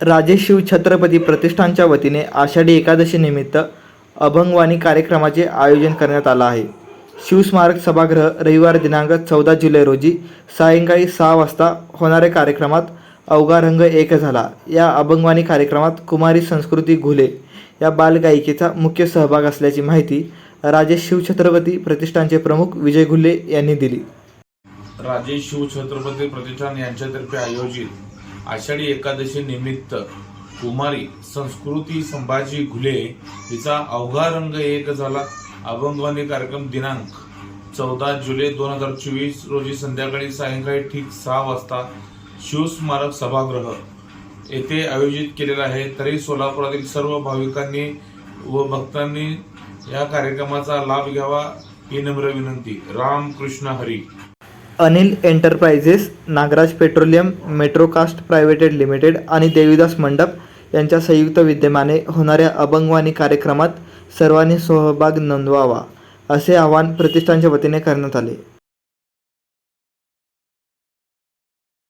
राजेशिव छत्रपती प्रतिष्ठानच्या वतीने आषाढी एकादशीनिमित्त अभंगवाणी कार्यक्रमाचे आयोजन करण्यात आलं आहे. शिवस्मारक सभागृह रविवार दिनांक चौदा जुलै रोजी सायंकाळी सहा वाजता होणाऱ्या कार्यक्रमात अवघा रंग एक झाला. या अभंगवाणी कार्यक्रमात कुमारी संस्कृती घुले या बालगायिकेचा मुख्य सहभाग असल्याची माहिती राजेश शिवछत्रपती प्रतिष्ठानचे प्रमुख विजय घुले यांनी दिली. राजेश शिवछत्रपती प्रतिष्ठान यांच्यातर्फे आयोजित आषाढी एकादशी निमित्त कुमारी संस्कृती संभाजी घुले हिचा अवघा रंग एक झाला. अभंगवाणी कार्यक्रम दिनांक चौदा जुलै दोन हजार चोवीस रोजी संध्याकाळी सायंकाळी ठीक सहा वाजता शिवस्मारक सभागृह येथे आयोजित केलेला आहे. तरी सोलापुरातील सर्व भाविकांनी व भक्तांनी या कार्यक्रमाचा लाभ घ्यावा ही नम्र विनंती. Ram Krishna Hari. Anil enterprises Nagraj petroleum Metrocast private limited आणि देवीदास मंडप यांच्या संयुक्त विद्यमाने होणाऱ्या अभंगवाणी कार्यक्रमात सर्वांनी सहभाग नोंदवावा असे आवाहन प्रतिष्ठानच्या वतीने करण्यात आले.